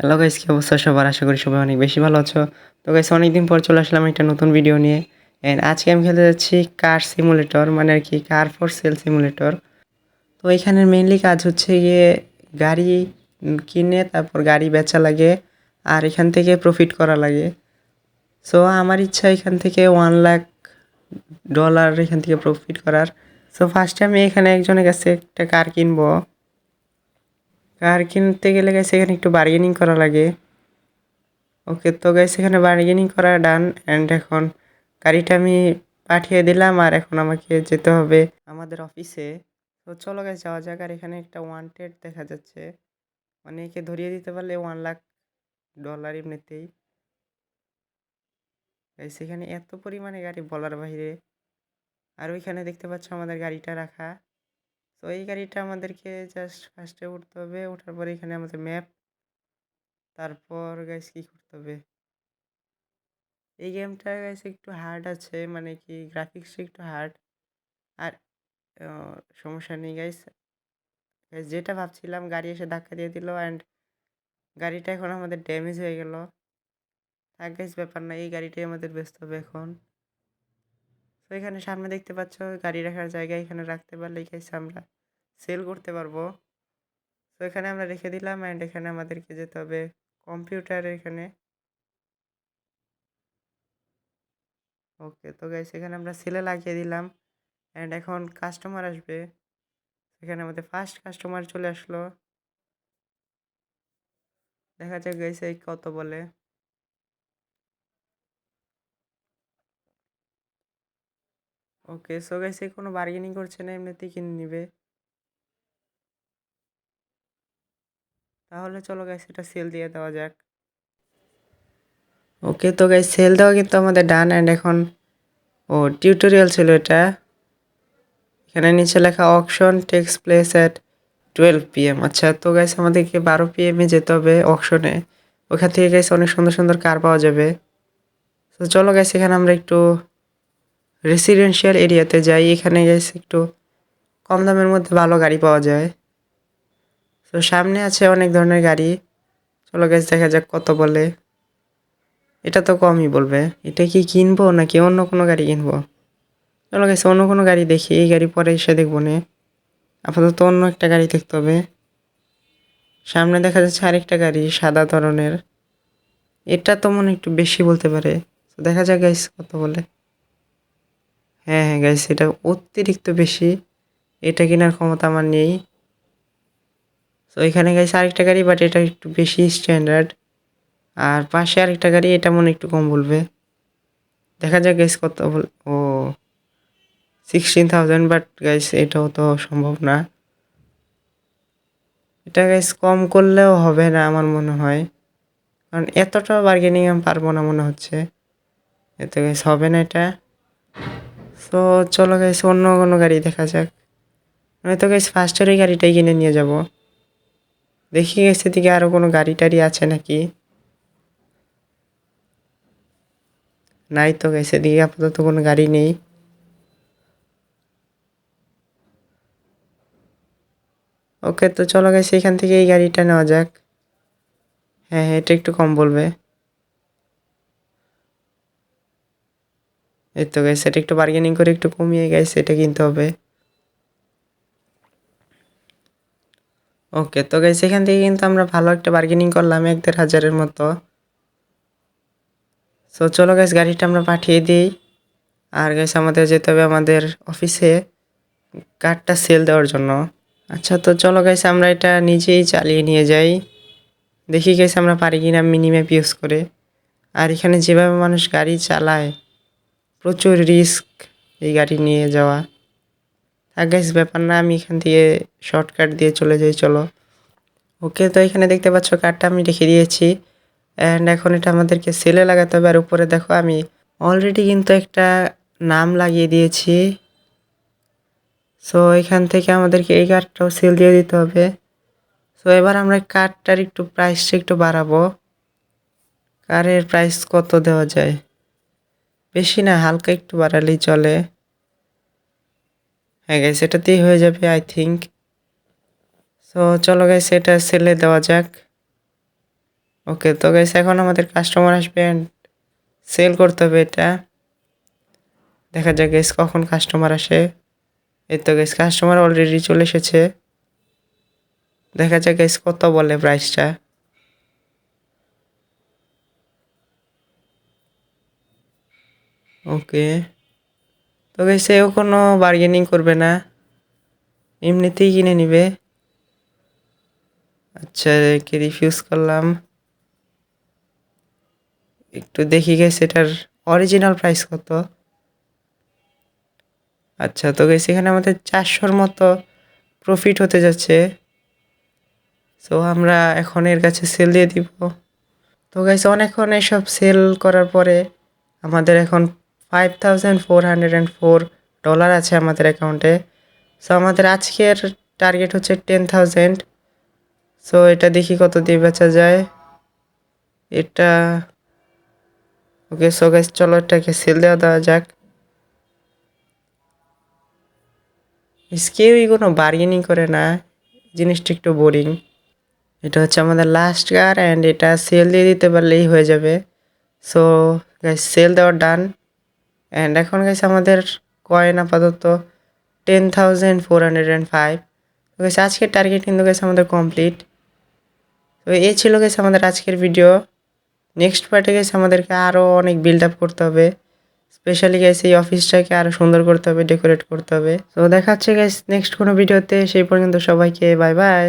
Hello guys কি অবস্থা সবার? আশা করি সবাই অনেক বেশি ভালো আছো। তো গাইস অনেকদিন পর চলে আসলাম একটা নতুন ভিডিও নিয়ে। এন্ড আজকে আমি খেলতে যাচ্ছি কার সিমুলেটর মানে আর কি কার ফর সেল সিমুলেটর তো এখানের মেইনলি কাজ হচ্ছে গিয়ে গাড়ি কিনে, তারপর গাড়ি বেচা লাগে, আর এখান থেকে প্রফিট করা লাগে। সো আমার ইচ্ছা এখান থেকে ওয়ান লাখ ডলার এখান থেকে প্রফিট করার। সো ফার্স্টে আমি এখানে একজনের কাছে একটা কার কিনবো। কার কিনতে গেলে গেছে এখানে একটু বার্গেনিং করা লাগে। ওকে তো গাইস এখানে বার্গেনিং করা ডান অ্যান্ড এখন গাড়িটা আমি পাঠিয়ে দিলাম, আর এখন আমাকে যেতে হবে আমাদের অফিসে তো চলো গাইস যাওয়া যাক, আর এখানে একটা ওয়ান্টেড দেখা যাচ্ছে। মানে একে ধরিয়ে দিতে পারলে ওয়ান লাখ ডলার এমনিতেই। গাইস এখানে এত পরিমাণে গাড়ি বলার বাইরে। আর ওইখানে দেখতে পাচ্ছ আমাদের গাড়িটা রাখা। তো এই গাড়িটা আমাদেরকে জাস্ট ফার্স্টে উঠতে হবে। ওঠার পরে এখানে আমাদের ম্যাপ তারপর গাইস কি করতে হবে? এই গেমটা গাইস একটু হার্ড আছে মানে কি গ্রাফিক্সটা একটু হার্ড আর সমস্যা নেই গাইস গাইস যেটা ভাবছিলাম গাড়ি এসে ধাক্কা দিয়ে দিল অ্যান্ড গাড়িটা এখন আমাদের ড্যামেজ হয়ে গেল। থাক গাইস ব্যাপার না, এই গাড়িটাই আমাদের ব্যস্ত হবে এখন। তো এখানে সামনে দেখতে পাচ্ছ, গাড়ি রাখার জায়গা এখানে রাখতে পারলে গাইস আমরা সেল করতে পারব। তো এখানে আমরা রেখে দিলাম অ্যান্ড এখানে আমাদেরকে যেতে হবে কম্পিউটার এখানে। ওকে তো গাইস এখানে আমরা সেলে লাগিয়ে দিলাম অ্যান্ড এখন কাস্টমার আসবে। এখানে আমাদের ফার্স্ট কাস্টমার চলে আসলো। দেখা যাক এই কত বলে। ওকে সো গাইস এই কোনো বার্গেনিং করছে না, এমনিতেই কিনে নিবে। তাহলে চলো গাইস এটা সেল দিয়ে দেওয়া যাক। ওকে তো গাইস সেল দেওয়া কিন্তু আমাদের ডান অ্যান্ড এখন, ও টিউটোরিয়াল ছিল এটা। এখানে নিচে লেখা auction takes place at twelve PM আচ্ছা তো গাইস আমাদেরকে বারো পিএমে যেতে হবে অকশনে ওখান থেকে গাইস অনেক সুন্দর সুন্দর কার পাওয়া যাবে। তো চলো গাইস এখানে আমরা একটু রেসিডেন্সিয়াল এরিয়াতে যাই, এখানে গাইস একটু কম দামের মধ্যে ভালো গাড়ি পাওয়া যায়। তো সামনে আছে অনেক ধরনের গাড়ি। চলো গেছে দেখা যাক কত বলে। এটা তো কমই বলবে। এটা কি কিনবো নাকি অন্য কোনো গাড়ি কিনবো? চলো গেছে অন্য কোনো গাড়ি দেখি, এই গাড়ি পরে এসে দেখব নে। আপাতত অন্য একটা গাড়ি দেখতে হবে। সামনে দেখা যাচ্ছে আরেকটা গাড়ি, সাদা ধরনের। এটা তো মনে একটু বেশি বলতে পারে। তো দেখা যাক গাইস কত বলে। হ্যাঁ হ্যাঁ গাইস এটা অতিরিক্ত বেশি। এটা কেনার ক্ষমতা আমার নেই। তো এখানে গাইস আরেকটা গাড়ি বাট এটা একটু বেশি স্ট্যান্ডার্ড আর পাশে আরেকটা গাড়ি, এটা মনে একটু কম বলবে। দেখা যাক গাইস কত বল, ও সিক্সটিন থাউজেন্ড বাট গাইস এটাও তো সম্ভব না। এটা গাইস কম করলেও হবে না, আমার মনে হয়। কারণ এতটা বার্গেনিং আমি পারব না, মনে হচ্ছে। এতে গাইস হবে না এটা। তো চলো গাইস অন্য কোনো গাড়ি দেখা যাক। নয়তো গাইস ফার্স্টের ওই গাড়িটাই কিনে নিয়ে যাব। দেখি গেছে দিকে আরও কোনো গাড়ি টাড়ি আছে নাকি? নাই তো গেছে দিকে আপাতত কোনো গাড়ি নেই। ওকে তো চলো গেছে এখান থেকে এই গাড়িটা নেওয়া যাক। হ্যাঁ হ্যাঁ এটা একটু কম বলবে। এই তো গেছে এটা একটু বার্গেনিং করে একটু কমিয়ে গেছে এটা কিনতে হবে। ওকে তো গেছে এখান থেকে কিন্তু আমরা ভালো একটা বার্গেনিং করলাম, এক দেড় হাজারের মতো। সো চলো গ্যাস গাড়িটা আমরা পাঠিয়ে দিই। আর গ্যাস আমাদের যেতে হবে আমাদের অফিসে কার্ডটা সেল দেওয়ার জন্য। আচ্ছা তো চলো গাইস আমরা এটা নিজেই চালিয়ে নিয়ে যাই। দেখি গেছে আমরা পারি কিনা মিনিম্যাপ ইউজ করে। আর এখানে যেভাবে মানুষ গাড়ি চালায় প্রচুর রিস্ক এই গাড়ি নিয়ে যাওয়া। থাক গাইস ব্যাপার না, আমি এখান থেকে শর্টকাট দিয়ে চলে যাই, চলো। ওকে তো এখানে দেখতে পাচ্ছ কার্ডটা আমি রেখে দিয়েছি। অ্যান্ড এখন এটা আমাদেরকে সেলে লাগাতে হবে। আর উপরে দেখো, আমি অলরেডি কিন্তু একটা নাম লাগিয়ে দিয়েছি। সো এখান থেকে আমাদেরকে এই কার্ডটাও সেল দিয়ে দিতে হবে। সো এবার আমরা কার্ডটার একটু প্রাইসটা একটু বাড়াবো। কারের প্রাইস কত দেওয়া যায়? বেশি না, হালকা একটু বাড়ালেই চলে। হ্যাঁ গাইস এটাতেই হয়ে যাবে আই থিঙ্ক সো চলো গাইস এটা সেলে দেওয়া যাক। ওকে তো গাইস এখন আমাদের কাস্টমার আসবে সেল করতে হবে এটা। দেখা যাক গাইস কখন কাস্টমার আসে। এই তো গাইস কাস্টমার অলরেডি চলে এসেছে। দেখা যাক গাইস কত বলে প্রাইসটা ওকে। তো গাইস এও কোনো বার্গেনিং করবে না। এমনিতেই কিনে নিবে। আচ্ছা কি রিফিউজ করলাম। একটু দেখি গেছে এটার অরিজিনাল প্রাইস কত? আচ্ছা তো গেছে এখানে আমাদের চারশোর মতো প্রফিট হতে যাচ্ছে। সো আমরা এখন এর কাছে সেল দিয়ে দিব। তো গাইছে অনেকক্ষণ এসব সেল করার পরে আমাদের এখন five thousand four hundred and four dollar আছে আমাদের অ্যাকাউন্টে সো আমাদের আজকের টার্গেট হচ্ছে টেন থাউজেন্ড সো এটা দেখি কত দিয়ে বেচা যায়। এটা ওকে সো গ্যাস চলো এটাকে সেল দেওয়া দেওয়া যাক। কেউই কোনো বার্গেনিং করে না। জিনিসটা একটু বোরিং এটা হচ্ছে আমাদের লাস্ট কার অ্যান্ড এটা সেল দিয়ে দিতে পারলেই হয়ে যাবে। সো গাইস সেল দেওয়া ডান অ্যান্ড এখন গাইস আমাদের কয়েন আপাতত ten thousand four hundred and five তো গাইস আজকের টার্গেট কিন্তু গেছে আমাদের কমপ্লিট তো এ ছিল গেছে আমাদের আজকের ভিডিও নেক্সট পার্টে গেছে আমাদেরকে আরও অনেক বিল্ড আপ করতে হবে। স্পেশালি গেছে এই অফিসটাকে আরও সুন্দর করতে হবে ডেকোরেট করতে হবে। তো দেখা হচ্ছে গেছে নেক্সট কোনো ভিডিওতে সেই পর্যন্ত সবাইকে বাই বাই